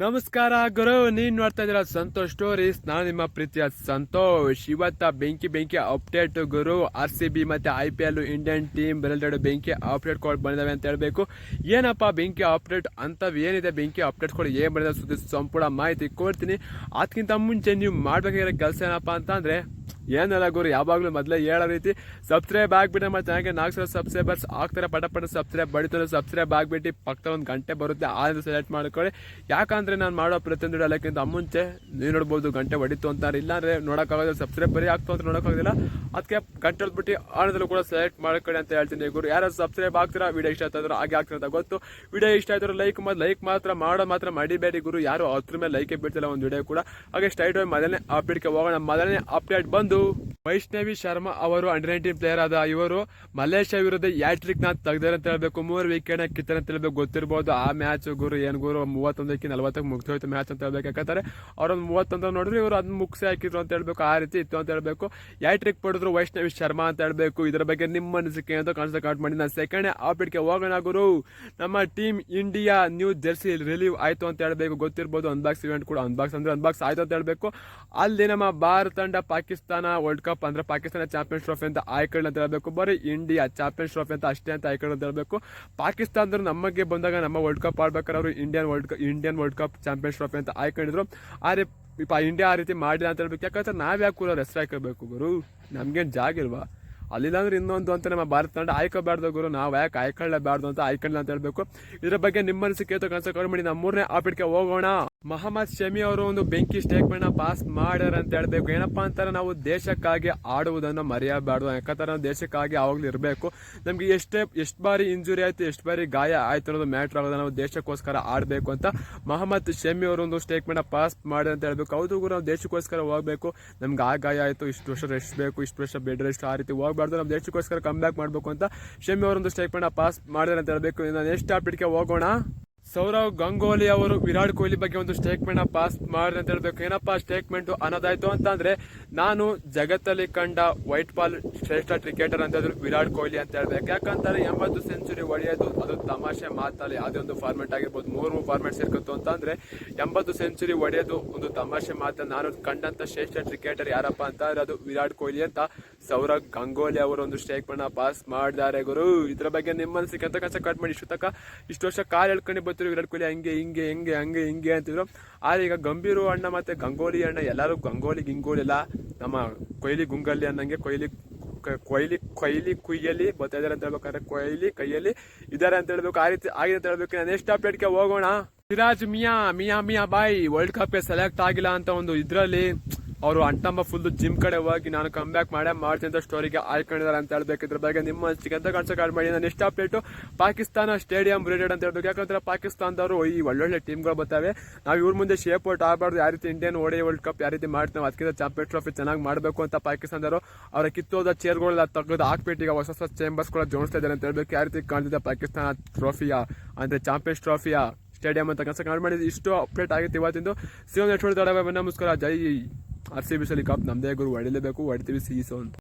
ನಮಸ್ಕಾರ ಗುರು ನೀನ್ ನೋಡ್ತಾ ಇದ್ದೀರಾ ಸಂತೋಷ್ ಸ್ಟೋರೀಸ್ ನಾನು ನಿಮ್ಮ ಪ್ರೀತಿಯ ಸಂತೋಷ್. ಇವತ್ತ ಬೆಂಕಿ ಬೆಂಕಿ ಅಪ್ಡೇಟ್ ಗುರು. ಆರ್ ಸಿ ಬಿ ಮತ್ತೆ I P L Indian team related ಬೆಂಕಿ ಅಪ್ಡೇಟ್ ಕೊಡ್ ಬಂದಿದ್ದಾವೆ ಅಂತ ಹೇಳ್ಬೇಕು. ಏನಪ್ಪ ಬೆಂಕಿ ಅಪ್ಡೇಟ್ ಅಂತ ಏನಿದೆ? ಬೆಂಕಿ ಅಪ್ಡೇಟ್ ಕೊಡಿ ಏನ್ ಬಂದಿದೆ ಸುದ್ದಿ ಸಂಪೂರ್ಣ ಮಾಹಿತಿ ಕೊಡ್ತೀನಿ. ಅದಕ್ಕಿಂತ ಮುಂಚೆ ನೀವು ಮಾಡ್ಬೇಕಾಗಿರೋ ಕೆಲಸ ಏನಪ್ಪ ಅಂತ ಅಂದ್ರೆ ಏನಲ್ಲ ಗುರು, ಯಾವಾಗಲೂ ಮೊದಲೇ ಹೇಳೋ ರೀತಿ ಸಬ್ಸ್ಕ್ರೈಬ್ ಆಗ್ಬಿಟ್ಟು ನಮ್ಮ ಚಾನಲ್ಗೆ ನಾಲ್ಕು ಸಾವಿರ ಸಬ್ಸ್ಕ್ರೈಬರ್ಸ್ ಆಗ್ತಾರೆ, ಪಟ ಪಟ ಸಬ್ಸ್ಕ್ರೈಬ್ ಬಡಿತಾರೆ ಸಬ್ಸ್ಕ್ರೈಬ್ ಆಗಿಬಿಟ್ಟು ಪಕ್ಕ ಒಂದು ಗಂಟೆ ಬರುತ್ತೆ ಆದ್ರೆ ಸೆಲೆಕ್ಟ್ ಮಾಡ್ಕೊಳ್ಳಿ. ಯಾಕಂದ್ರೆ ನಾನು ಮಾಡೋ ಪ್ರತಿಯೊಂದು ಹೇಳೋಕ್ಕಿಂತ ಮುಂಚೆ ನೀವು ನೋಡ್ಬೋದು ಗಂಟೆ ಹೊಡಿತು ಅಂತಾರೆ ಇಲ್ಲಾಂದರೆ ನೋಡೋಕ್ಕಾಗೋದಿಲ್ಲ ಸಬ್ಸ್ಕ್ರೈಬ್ ಬರೀ ಆಗ್ತು ಅಂತ ನೋಡೋಕ್ಕಾಗೋದಿಲ್ಲ. ಅದಕ್ಕೆ ಗಂಟೆ ಬಿಟ್ಟು ಆನಂದಲ್ಲೂ ಕೂಡ ಸೆಲೆಕ್ಟ್ ಮಾಡ್ಕೊಳ್ಳಿ ಅಂತ ಹೇಳ್ತೀನಿ ಗುರು. ಯಾರು ಸಬ್ಸ್ಕ್ರೈಬ್ ಆಗ್ತೀರಾ? ವಿಡಿಯೋ ಇಷ್ಟ ಆಯ್ತಾರೋ ಹಾಗೆ ಆಗ್ತಿರೋ ಅಂತ ಗೊತ್ತು. ವಿಡಿಯೋ ಇಷ್ಟ ಆಯ್ತಾರೋ ಲೈಕ್ ಮಾಡಿ ಲೈಕ್ ಮಾತ್ರ ಮಾಡೋ ಮಾತ್ರ ಮಾಡಿಬೇಡಿ ಗುರು. ಯಾರು ಹತ್ರ ಮೇಲೆ ಲೈಕ್ ಬಿಡ್ತಿಲ್ಲ ಒಂದು ವಿಡಿಯೋ ಕೂಡ. ಹಾಗೆ ಸ್ಟ್ರೈಟ್ ಮೊದಲನೇ ಅಪ್ಡೇಟ್ಗೆ ಹೋಗೋಣ. ಮೊದಲನೇ ಅಪ್ಡೇಟ್ ಬಂದು ವೈಷ್ಣವಿ ಶರ್ಮಾ ಅವರು ಅಂಡರ್ ನೈನ್ಟೀನ್ ಪ್ಲೇಯರ್ ಆದ ಇವರು ಮಲೇಷ್ಯಾ ವಿರುದ್ಧ ಯಾಟ್ರಿಕ್ನ ತೆಗ್ದಾರೆ ಅಂತ ಹೇಳ್ಬೇಕು. ಮೂರು ವಿಕೆಟ್ ಕಿತ್ತಾರೆ ಅಂತ ಹೇಳ್ಬೇಕು. ಗೊತ್ತಿರ್ಬೋದು ಆ ಮ್ಯಾಚ್ ಗುರು ಏನು ಗುರು ಮೂವತ್ತೊಂದಕ್ಕೆ ನಲವತ್ತಕ್ಕೆ ಮುಗಿದೋಯ್ತು ಮ್ಯಾಚ್ ಅಂತ ಹೇಳ್ಬೇಕು. ಯಾಕಂತಾರೆ ಅವ್ರೊಂದು ಮೂವತ್ತೊಂದು ನೋಡಿದ್ರೆ ಇವರು ಅದನ್ನ ಮುಗಿಸಿ ಹಾಕಿದ್ರು ಅಂತ ಹೇಳ್ಬೇಕು. ಆ ರೀತಿ ಇತ್ತು ಅಂತ ಹೇಳ್ಬೇಕು. ಯಾಟ್ರಿಕ್ ಪಡೆದ್ರು ವೈಷ್ಣವಿ ಶರ್ಮಾ ಅಂತ ಹೇಳ್ಬೇಕು. ಇದರ ಬಗ್ಗೆ ನಿಮ್ಮ ಅನಿಸಿಕೆ ಅಂತ ಕಾಣಿಸ್ತಾ ಕಾಟ್ ಮಾಡಿ. ನಾನು ಸೆಕೆಂಡ್ ಅಪ್ಡೇಟ್ಗೆ ಹೋಗೋಣ ಗುರು. ನಮ್ಮ team India new jersey reveal ಆಯಿತು ಅಂತ ಹೇಳ್ಬೇಕು. ಗೊತ್ತಿರ್ಬೋದು ಅನ್ಬಾಕ್ಸ್ ಇವೆಂಟ್ ಕೂಡ ಅನ್ಬಾಕ್ಸ್ ಅಂದ್ರೆ ಅನ್ಬಾಕ್ಸ್ ಆಯ್ತು ಅಂತ ಹೇಳ್ಬೇಕು. ಅಲ್ಲಿ ನಮ್ಮ ಭಾರತ ತಂಡ ಪಾಕಿಸ್ತಾನ ವರ್ಲ್ಡ್ ಕಪ್ ಅಂದ್ರೆ ಪಾಕಿಸ್ತಾನ ಚಾಂಪಿಯನ್ಸ್ ಟ್ರೋಫಿ ಅಂತ ಆಯ್ಕೊಳ್ಳಿ ಅಂತ ಹೇಳಬೇಕು ಬರೀ ಇಂಡಿಯಾ ಚಾಂಪಿಯನ್ಸ್ ಟ್ರೋಫಿ ಅಂತ ಅಷ್ಟೇ ಅಂತ ಆಯ್ಕೊಳ್ಳಿ ಅಂತ ಹೇಳಬೇಕು ಪಾಕಿಸ್ತಾನದ್ರು ನಮಗೆ ಬಂದಾಗ ನಮ್ಮ ವರ್ಲ್ಡ್ ಕಪ್ ಆಡ್ಬೇಕಾದ್ರೆ ಅವರು Indian world cup Indian world cup champions trophy ಅಂತ ಆಯ್ಕೊಂಡಿದ್ರು. ಆದ್ರೆ ಇಪ್ಪ ಇಂಡಿಯಾ ಆ ರೀತಿ ಮಾಡಿಲ್ಲ ಅಂತ ಹೇಳ್ಬೇಕು. ಯಾಕಂದ್ರೆ ನಾವ್ ಯಾಕೆ ಕೂಡ ಹೆಸರು ಹಾಕಬೇಕು ಗುರು? ನಮ್ಗೇನು ಜಾಗ ಇಲ್ವಾ? ಅಲ್ಲಿಲ್ಲ ಅಂದ್ರೆ ಇನ್ನೊಂದು ಅಂತ ನಮ್ಮ ಭಾರತ ತಂಡ ಆಯ್ಕೋಬಾರ್ದು ಗುರು. ನಾವು ಯಾಕೆ ಆಯ್ಕೊಳ್ಳೇಬಾರ್ದು ಅಂತ ಆಯ್ಕೊಳ್ಳ ಅಂತ ಹೇಳ್ಬೇಕು. ಇದ್ರ ಬಗ್ಗೆ ನಿಮ್ಮ ಅನಿಸಿಕೆ ಕನ್ಸ ಮಾಡಿ ನಮ್ಮ ಮೂರನೇ ಆಪಿಟ್ಗೆ ಹೋಗೋಣ. ಮಹಮ್ಮದ್ ಶಮಿ ಅವರು ಒಂದು ಬೆಂಕಿ ಸ್ಟೇಟ್ಮೆಂಟ್ ಪಾಸ್ ಮಾಡ್ಯಾರ ಅಂತ ಹೇಳ್ಬೇಕು. ಏನಪ್ಪ ಅಂತಾರೆ, ನಾವು ದೇಶಕ್ಕಾಗಿ ಆಡುವುದನ್ನು ಮರೆಯಬಾರ್ದು. ಯಾಕಂದ್ರೆ ನಾವು ದೇಶಕ್ಕಾಗಿ ಆವಾಗಲೂ ಇರಬೇಕು. ನಮ್ಗೆ ಎಷ್ಟೇ, ಎಷ್ಟು ಬಾರಿ ಇಂಜುರಿ ಆಯ್ತು, ಎಷ್ಟು ಬಾರಿ ಗಾಯ ಆಯ್ತು ಅನ್ನೋದು ಮ್ಯಾಟ್ರ್ ಆಗೋದು ನಾವು ದೇಶಕ್ಕೋಸ್ಕರ ಆಡಬೇಕು ಅಂತ ಮಹಮ್ಮದ್ ಶಮಿ ಅವರು ಒಂದು ಸ್ಟೇಟ್ಮೆಂಟ್ ಪಾಸ್ ಮಾಡಿ ಅಂತ ಹೇಳ್ಬೇಕು. ಹೌದು ಗುರು, ನಾವು ದೇಶಕ್ಕೋಸ್ಕರ ಹೋಗ್ಬೇಕು. ನಮ್ಗೆ ಆ ಗಾಯ ಆಯ್ತು, ಇಷ್ಟು ವರ್ಷ ರೆಸ್ಟ್ ಬೇಕು, ಇಷ್ಟು ವರ್ಷ ಬೆಡ್ ರೆಸ್ಟ್ ಆ ರೀತಿ ಹೋಗ್ಬಾರ್ದು. ನಾವು ದೇಶಕ್ಕೋಸ್ಕರ ಕಮ್ ಬ್ಯಾಕ್ ಮಾಡಬೇಕು ಅಂತ ಶಮಿ ಅವರೊಂದು ಸ್ಟೇಟ್ಮೆಂಟ್ ಪಾಸ್ ಮಾಡಿದ್ರೆ ಅಂತ ಹೇಳ್ಬೇಕು. ನಾನು ಎಷ್ಟು ಟಾಪಿಕ್ಗೆ ಹೋಗೋಣ. ಸೌರವ್ ಗಂಗೋಲಿ ಅವರು ವಿರಾಟ್ ಕೊಹ್ಲಿ ಬಗ್ಗೆ ಒಂದು ಸ್ಟೇಟ್ಮೆಂಟ್ ಪಾಸ್ ಮಾಡಿದೆ ಅಂತ ಹೇಳ್ಬೇಕು. ಏನಪ್ಪಾ ಸ್ಟೇಟ್ಮೆಂಟ್ ಅನ್ನೋದಾಯ್ತು ಅಂತಂದ್ರೆ, ನಾನು ಜಗತ್ತಲ್ಲಿ ಕಂಡ ವೈಟ್ ಬಾಲ್ ಶ್ರೇಷ್ಠ ಕ್ರಿಕೆಟರ್ ಅಂತ ಹೇಳಿದ್ರು ವಿರಾಟ್ ಕೊಹ್ಲಿ ಅಂತ ಹೇಳ್ಬೇಕು. ಯಾಕಂತಾರೆ ಎಂಬತ್ತು ಸೆಂಚುರಿ ಹೊಡೆಯೋದು ಅದು ತಮಾಷೆ ಮಾತಲ್ಲಿ ಯಾವುದೇ ಒಂದು ಫಾರ್ಮೆಟ್ ಆಗಿರ್ಬೋದು, ಮೂರು ಫಾರ್ಮೆಟ್ ಅಂತ ಅಂತಂದ್ರೆ, ಎಂಬತ್ತು ಸೆಂಚುರಿ ಹೊಡೆಯೋದು ಒಂದು ತಮಾಷೆ ಮಾತ ನಾನು ಕಂಡಂತ ಶ್ರೇಷ್ಠ ಕ್ರಿಕೆಟರ್ ಯಾರಪ್ಪ ಅಂತ ಅದು ವಿರಾಟ್ ಕೊಹ್ಲಿ ಅಂತ ಸೌರವ್ ಗಂಗೋಲಿ ಅವರು ಒಂದು ಸ್ಟೇಟ್ಮೆಂಟ್ ಪಾಸ್ ಮಾಡಿದ್ದಾರೆ ಗುರು. ಇದ್ರ ಬಗ್ಗೆ ನಿಮ್ಮ ಅನಿಸಿಕೆ ಅಂತ ಕಸ ಕಟ್ ಮಾಡಿ ಇಷ್ಟು ತಕ್ಕ ಇಷ್ಟು ವರ್ಷ ಕಾಲ್ ಹೇಳ್ಕೊಂಡು ಬರ್ತಿರು ವಿರಾಟ್ ಕೊಹ್ಲಿ, ಹಂಗೆ, ಹಿಂಗೆ, ಹೆಂಗೆ, ಹಂಗೆ, ಹಿಂಗೆ ಅಂತಿದ್ರು. ಆದರೆ ಈಗ ಗಂಭೀರು ಅಣ್ಣ ಮತ್ತೆ ಗಂಗೋಲಿ ಅಣ್ಣ ಎಲ್ಲರೂ ಗಂಗೋಲಿ, ಗಿಂಗೋಲಿ ಎಲ್ಲ ನಮ್ಮ ಕೊಹ್ಲಿ ಗುಂಗಲ್ಲಿ ಅನ್ನಂಗೆ ಕೊಹ್ಲಿ ಕೊಯ್ಲಿ ಕೊಹ್ಲಿ ಕುಯ್ಯಲಿ, ಬರ್ತಾ ಇದಾರೆ ಅಂತ ಹೇಳ್ಬೇಕಾದ್ರೆ ಕೊಯ್ಲಿ ಕೈಯಲ್ಲಿ ಇದಾರೆ ಅಂತ ಹೇಳ್ಬೇಕು. ಆ ರೀತಿ ಆಗಿದೆ ಅಂತ ಹೇಳ್ಬೇಕು. ಎಷ್ಟು ಅಪ್ಡೇಟ್ಗೆ ಹೋಗೋಣ. Siraj Miya Miya Miya, boy. World cup select ಆಗಿಲ್ಲ ಅಂತ ಒಂದು ಇದ್ರಲ್ಲಿ ಅವರು ಅಂಟಂಬ ಫುಲ್ ಜಿಮ್ ಕಡೆ ಹೋಗಿ ನಾನು ಕಮ್ ಬ್ಯಾಕ್ ಮಾಡೇ ಮಾಡ್ತೀನಿ ಅಂತ ಸ್ಟೋರಿಗೆ ಆಯ್ಕೊಂಡಿದ್ದಾರೆ ಅಂತ ಹೇಳ್ಬೇಕು. ಇದ್ರ ಬಗ್ಗೆ ನಿಮ್ಮ ಅನಿಸಿಕೆ ಅಂತ ಕಾಣಿಸೋ ಕಾಲ್ ಮಾಡಿ. ನಾನು ಎಷ್ಟು ಅಪ್ಡೇಟು ಪಾಕಿಸ್ತಾನ ಸ್ಟೇಡಿಯಂ ರಿಲೇಟೆಡ್ ಅಂತ ಹೇಳ್ಬೇಕು. ಯಾಕಂದ್ರೆ ಪಾಕಿಸ್ತಾನದವರು ಈ ಒಳ್ಳೊಳ್ಳೆ ಟೀಮ್ಗಳು ಬರ್ತವೆ. ನಾವು ಇವ್ರ ಮುಂದೆ ಶೇಪ್ ಔಟ್ ಆಗಬಾರ್ದು. ಯಾವ ರೀತಿ ಇಂಡಿಯನ್ ಓಡಿ ವರ್ಲ್ಡ್ ಕಪ್ ಯಾವ ರೀತಿ ಮಾಡ್ತೀವಿ ಅದಕ್ಕಿಂತ ಚಾಂಪಿಯನ್ ಟ್ರೋಫಿ ಚೆನ್ನಾಗಿ ಮಾಡಬೇಕು ಅಂತ ಪಾಕಿಸ್ತಾನದವರು ಅವರ ಕಿತ್ತೋದ ಚೇರ್ಗಳೆಲ್ಲ ತೆಗೆದು ಹಾಕ್ಬಿಟ್ಟು ಈಗ ಹೊಸ ಹೊಸ ಚೇಂಬರ್ಸ್ ಕೂಡ ಜೋಡಿಸ್ತಾ ಇದ್ದಾರೆ ಅಂತ ಹೇಳ್ಬೇಕು. ಯಾವ ರೀತಿ ಕಾಣ್ತಿದೆ ಪಾಕಿಸ್ತಾನ ಟ್ರೋಫಿಯ ಅಂದರೆ ಚಾಂಪಿಯನ್ಸ್ ಟ್ರೋಫಿಯ ಸ್ಟೇಡಿಯಂ ಅಂತ ಕನ್ಸ ಕಾಲ್ ಮಾಡಿದ್ದು ಇಷ್ಟು ಅಪ್ಡೇಟ್ ಆಗಿತ್ತು ಇವತ್ತಿಂದು. ಸಿಎಂ ನೆಟ್ವರ್ಕ್ ನಮಸ್ಕಾರ. ಜೈ ಆರ್ ಸಿ ಬಿ ಸಲಿ ಕಪ್ ನಮ್ಮದೇ ಗುರು ಹೊಡಿಲೇಬೇಕು ಹೊಡಿತೀವಿ ಸಿ ಸೋನ್